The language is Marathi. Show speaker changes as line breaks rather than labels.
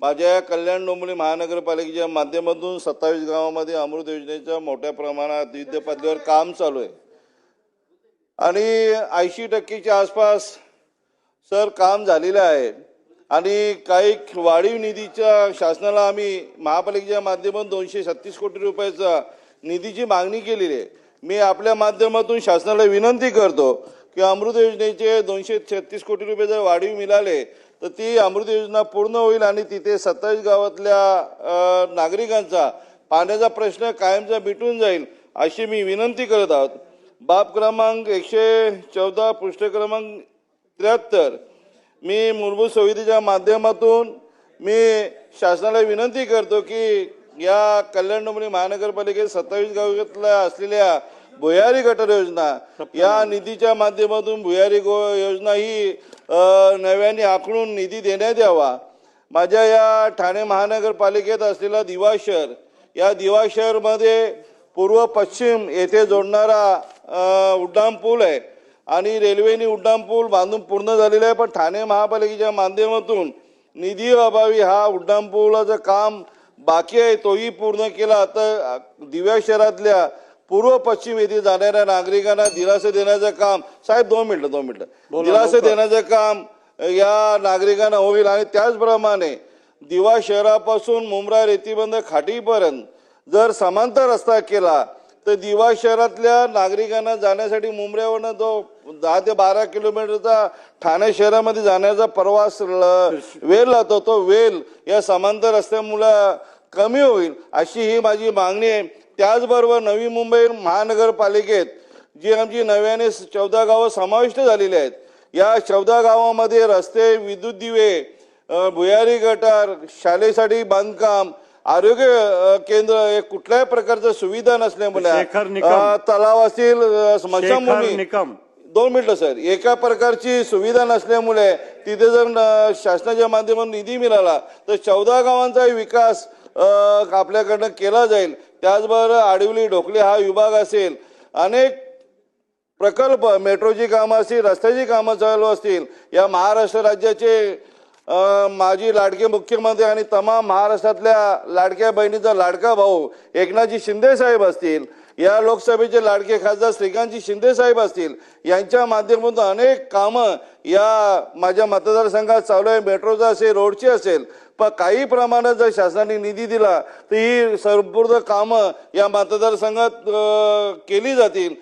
माझ्या कल्याण डोंबिवली महानगरपालिकेच्या माध्यमातून सत्तावीस गावामध्ये अमृत योजनेच्या मोठ्या प्रमाणात विविध पातळीवर काम चालू आहे. आणि ऐंशी टक्केच्या आसपास सर काम झालेलं आहे. आणि काही वाढीव निधीच्या शासनाला आम्ही महापालिकेच्या माध्यमातून दोनशे छत्तीस कोटी रुपयाचा निधीची मागणी केलेली आहे. मी आपल्या माध्यमातून शासनाला विनंती करतो की अमृत योजनेचे दोनशे छत्तीस कोटी रुपये जर वाढीव मिळाले तर ती अमृत योजना पूर्ण होईल आणि तिथे सत्तावीस गावातल्या नागरिकांचा पाण्याचा प्रश्न कायमचा मिटून जाईल अशी मी विनंती करत आहोत. बाब क्रमांक एकशे चौदा पृष्ठ क्रमांक त्र्याहत्तर. मी मूलभूत सुविधेच्या माध्यमातून मी शासनाला विनंती करतो की या कल्याण डोंबरी महानगरपालिकेत सत्तावीस गावातल्या असलेल्या भुयारी गटर योजना. या निधीच्या माध्यमातून भुयारी गो योजना ही नव्याने आखडून निधी देण्यात यावा. माझ्या या ठाणे महानगरपालिकेत असलेला दिवा शहर या दिवा शहरमध्ये पूर्व पश्चिम येथे जोडणारा उड्डाण पूल आहे. आणि रेल्वेने उड्डाण पूल बांधून पूर्ण झालेला आहे. पण ठाणे महापालिकेच्या माध्यमातून निधी अभावी हा उड्डाण पुलाचं काम बाकी आहे. तोही पूर्ण केला. तर दिव्या शहरातल्या पूर्व पश्चिम येथे जाणाऱ्या नागरिकांना दिलासा देण्याचं काम साहेब दोन मिनिटं दोन मिनिटं. दिलासा देण्याचं काम या नागरिकांना होईल आणि त्याचप्रमाणे दिवा शहरापासून मुंब्रा रेतीबंद खाटीपर्यंत जर समांतर रस्ता केला तर दिवा शहरातल्या नागरिकांना जाण्यासाठी मुंबऱ्यावरनं जो दहा ते बारा किलोमीटरचा ठाणे शहरामध्ये जाण्याचा प्रवास ल- वेळ लागतो तो वेळ या समांतर रस्त्यामुळं कमी होईल अशी ही माझी मागणी आहे. त्याचबरोबर नवी मुंबई महानगरपालिकेत जी आमची नव्याने चौदा गावं समाविष्ट झालेली आहेत. या चौदा गावामध्ये रस्ते विद्युत दिवे भुयारी गटार शाळेसाठी बांधकाम आरोग्य केंद्र हे कुठल्याही प्रकारच्या सुविधा नसल्यामुळे तलाव असतील स्मशानभूमी दोन मिनिटं सर. एका प्रकारची सुविधा नसल्यामुळे तिथे जर शासनाच्या माध्यमातून निधी मिळाला तर चौदा गावांचा विकास आपल्याकडनं केला जाईल. त्याचबरोबर आडिवली ढोकले हा विभाग असेल. अनेक प्रकल्प मेट्रोची कामं असतील रस्त्याची कामं चालू असतील. या महाराष्ट्र राज्याचे माजी लाडके मुख्यमंत्री आणि तमाम महाराष्ट्रातल्या लाडक्या बहिणीचा लाडका भाऊ एकनाथजी शिंदे साहेब असतील. या लोकसभेचे लाडके खासदार श्रीकांतजी शिंदे साहेब असतील यांच्या माध्यमातून अनेक कामं या माझ्या मतदारसंघात चालू आहे. मेट्रोचं असेल रोडची असेल पण काही प्रमाणात जर शासनाने निधी दिला तर ही संपूर्ण कामं या मतदारसंघात केली जातील.